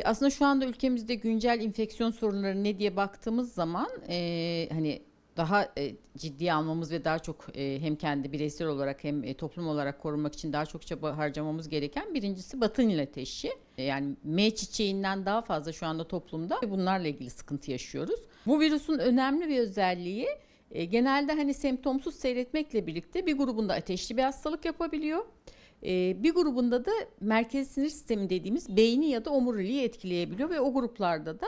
E, Aslında şu anda ülkemizde güncel enfeksiyon sorunları ne diye baktığımız zaman e, hani daha e, ciddiye almamız ve daha çok e, hem kendi bireysel olarak hem e, toplum olarak korunmak için daha çok çaba harcamamız gereken birincisi batın ateşi. E, yani M çiçeğinden daha fazla şu anda toplumda ve bunlarla ilgili sıkıntı yaşıyoruz. Bu virüsün önemli bir özelliği e, genelde hani semptomsuz seyretmekle birlikte bir grubunda ateşli bir hastalık yapabiliyor. E, bir grubunda da merkez sinir sistemi dediğimiz beyni ya da omuriliği etkileyebiliyor ve o gruplarda da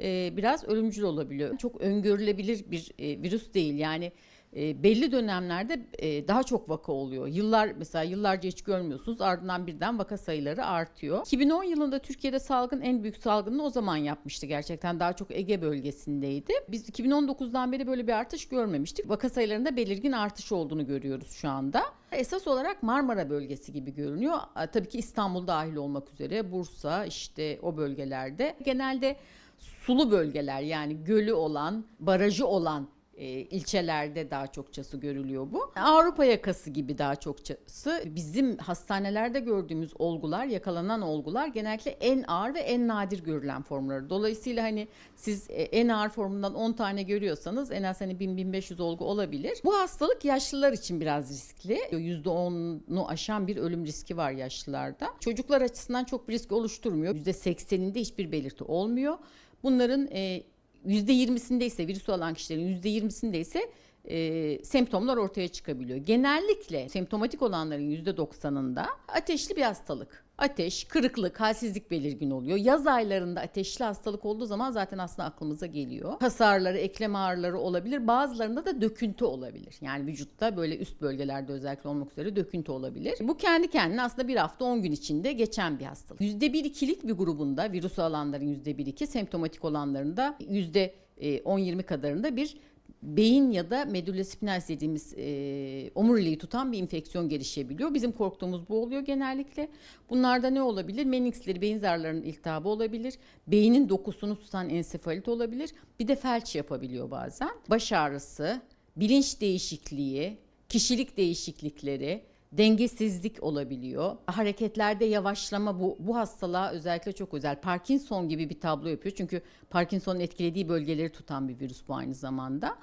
e, biraz ölümcül olabiliyor. Çok öngörülebilir bir e, virüs değil yani e, belli dönemlerde daha çok vaka oluyor. Yıllar mesela yıllarca hiç görmüyorsunuz ardından birden vaka sayıları artıyor. 2010 yılında Türkiye'de salgın en büyük salgını o zaman yapmıştı gerçekten daha çok Ege bölgesindeydi. Biz 2019'dan beri böyle bir artış görmemiştik. Vaka sayılarında belirgin artış olduğunu görüyoruz şu anda. Esas olarak Marmara bölgesi gibi görünüyor. Tabii ki İstanbul dahil olmak üzere Bursa işte o bölgelerde genelde sulu bölgeler yani gölü olan, barajı olan e, ilçelerde daha çokçası görülüyor bu. Avrupa yakası gibi daha çokçası. Bizim hastanelerde gördüğümüz olgular, yakalanan olgular genellikle en ağır ve en nadir görülen formları. Dolayısıyla hani siz e, en ağır formundan 10 tane görüyorsanız en az hani 1000-1500 olgu olabilir. Bu hastalık yaşlılar için biraz riskli. %10'u aşan bir ölüm riski var yaşlılarda. Çocuklar açısından çok bir risk oluşturmuyor. %80'inde hiçbir belirti olmuyor. Bunların e, %20'sinde ise virüs olan kişilerin %20'sinde ise e, semptomlar ortaya çıkabiliyor. Genellikle semptomatik olanların %90'ında ateşli bir hastalık. Ateş, kırıklık, halsizlik belirgin oluyor. Yaz aylarında ateşli hastalık olduğu zaman zaten aslında aklımıza geliyor. Hasarları, eklem ağrıları olabilir. Bazılarında da döküntü olabilir. Yani vücutta böyle üst bölgelerde özellikle olmak üzere döküntü olabilir. Bu kendi kendine aslında bir hafta 10 gün içinde geçen bir hastalık. %1-2'lik bir grubunda virüs alanların %1-2, semptomatik olanların da %10-20 kadarında bir beyin ya da medulla spinalis dediğimiz e, omuriliği tutan bir enfeksiyon gelişebiliyor. Bizim korktuğumuz bu oluyor genellikle. Bunlarda ne olabilir? Meninksleri, beyin zarlarının iltihabı olabilir. Beynin dokusunu tutan ensefalit olabilir. Bir de felç yapabiliyor bazen. Baş ağrısı, bilinç değişikliği, kişilik değişiklikleri, dengesizlik olabiliyor. Hareketlerde yavaşlama bu bu hastalığa özellikle çok özel. Parkinson gibi bir tablo yapıyor. Çünkü Parkinson'un etkilediği bölgeleri tutan bir virüs bu aynı zamanda.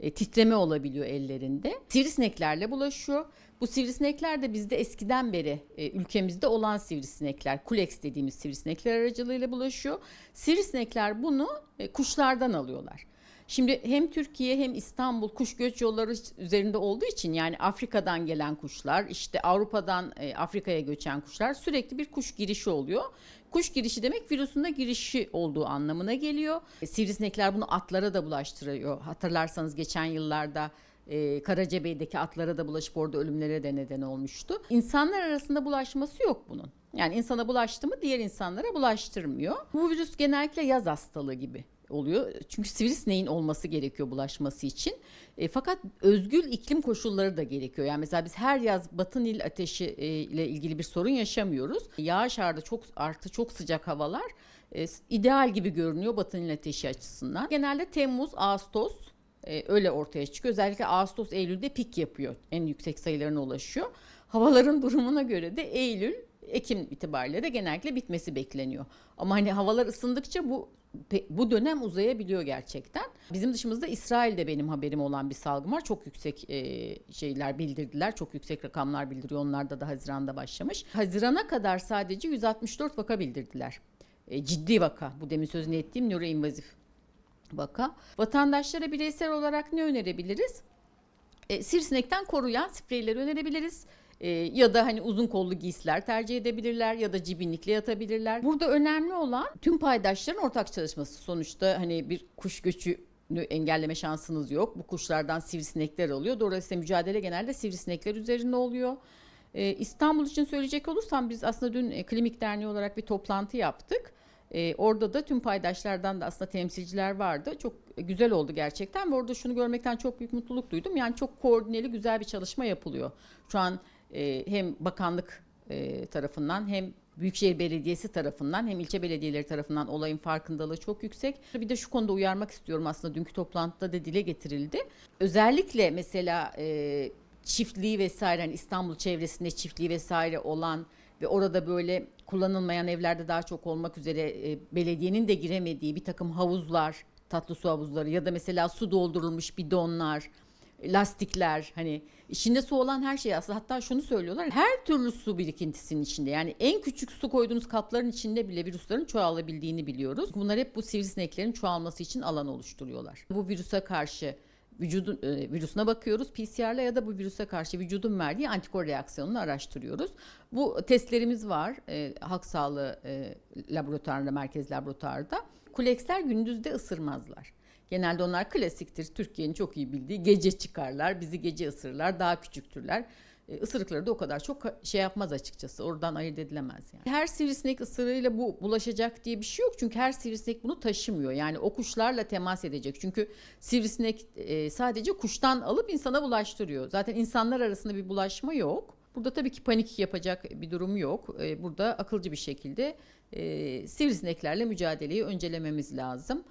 E, titreme olabiliyor ellerinde. Sivrisineklerle bulaşıyor. Bu sivrisinekler de bizde eskiden beri e, ülkemizde olan sivrisinekler, kuleks dediğimiz sivrisinekler aracılığıyla bulaşıyor. Sivrisinekler bunu e, kuşlardan alıyorlar. Şimdi hem Türkiye hem İstanbul kuş göç yolları üzerinde olduğu için yani Afrika'dan gelen kuşlar, işte Avrupa'dan e, Afrika'ya göçen kuşlar sürekli bir kuş girişi oluyor. Kuş girişi demek virüsün de girişi olduğu anlamına geliyor. E, Sivrisinekler bunu atlara da bulaştırıyor. Hatırlarsanız geçen yıllarda e, Karacabey'deki atlara da bulaşıp orada ölümlere de neden olmuştu. İnsanlar arasında bulaşması yok bunun. Yani insana bulaştı mı diğer insanlara bulaştırmıyor. Bu virüs genellikle yaz hastalığı gibi oluyor. Çünkü sivrisineğin olması gerekiyor bulaşması için. E, fakat özgül iklim koşulları da gerekiyor. Yani mesela biz her yaz Batı Nil ateşi e, ile ilgili bir sorun yaşamıyoruz. Yağış ardı çok artı çok sıcak havalar e, ideal gibi görünüyor Batı Nil ateşi açısından. Genelde Temmuz, Ağustos e, öyle ortaya çıkıyor. Özellikle Ağustos, Eylül'de pik yapıyor. En yüksek sayılarına ulaşıyor. Havaların durumuna göre de Eylül, Ekim itibariyle de genellikle bitmesi bekleniyor. Ama hani havalar ısındıkça bu bu dönem uzayabiliyor gerçekten. Bizim dışımızda İsrail'de benim haberim olan bir salgın var. Çok yüksek e, şeyler bildirdiler. Çok yüksek rakamlar bildiriyor. Onlar da da Haziran'da başlamış. Hazirana kadar sadece 164 vaka bildirdiler. E, ciddi vaka. Bu demin sözünü ettiğim nöroinvazif vaka. Vatandaşlara bireysel olarak ne önerebiliriz? E, sivrisinekten koruyan spreyleri önerebiliriz. E, ya da hani uzun kollu giysiler tercih edebilirler ya da cibinlikle yatabilirler. Burada önemli olan tüm paydaşların ortak çalışması. Sonuçta hani bir kuş göçü engelleme şansınız yok. Bu kuşlardan sivrisinekler oluyor. Dolayısıyla mücadele genelde sivrisinekler üzerinde oluyor. Ee, İstanbul için söyleyecek olursam biz aslında dün e, Klinik Derneği olarak bir toplantı yaptık. Ee, orada da tüm paydaşlardan da aslında temsilciler vardı. Çok güzel oldu gerçekten ve orada şunu görmekten çok büyük mutluluk duydum. Yani çok koordineli güzel bir çalışma yapılıyor. Şu an e, hem bakanlık e, tarafından hem Büyükşehir Belediyesi tarafından hem ilçe belediyeleri tarafından olayın farkındalığı çok yüksek. Bir de şu konuda uyarmak istiyorum aslında dünkü toplantıda da dile getirildi. Özellikle mesela e, çiftliği vesaire hani İstanbul çevresinde çiftliği vesaire olan ve orada böyle kullanılmayan evlerde daha çok olmak üzere e, belediyenin de giremediği bir takım havuzlar, tatlı su havuzları ya da mesela su doldurulmuş bidonlar, lastikler hani içinde su olan her şey aslında hatta şunu söylüyorlar her türlü su birikintisinin içinde yani en küçük su koyduğunuz kapların içinde bile virüslerin çoğalabildiğini biliyoruz. Bunlar hep bu sivrisineklerin çoğalması için alan oluşturuyorlar. Bu virüse karşı vücudun e, virüsüne bakıyoruz PCR'la ya da bu virüse karşı vücudun verdiği antikor reaksiyonunu araştırıyoruz. Bu testlerimiz var e, halk sağlığı e, laboratuvarında, merkez laboratuvarda. Kuleksler gündüzde ısırmazlar. Genelde onlar klasiktir. Türkiye'nin çok iyi bildiği gece çıkarlar, bizi gece ısırırlar, daha küçüktürler. E, ısırıkları da o kadar çok şey yapmaz açıkçası. Oradan ayırt edilemez yani. Her sivrisinek ısırığıyla bu bulaşacak diye bir şey yok. Çünkü her sivrisinek bunu taşımıyor. Yani o kuşlarla temas edecek. Çünkü sivrisinek e, sadece kuştan alıp insana bulaştırıyor. Zaten insanlar arasında bir bulaşma yok. Burada tabii ki panik yapacak bir durum yok. E, Burada akılcı bir şekilde e, sivrisineklerle mücadeleyi öncelememiz lazım.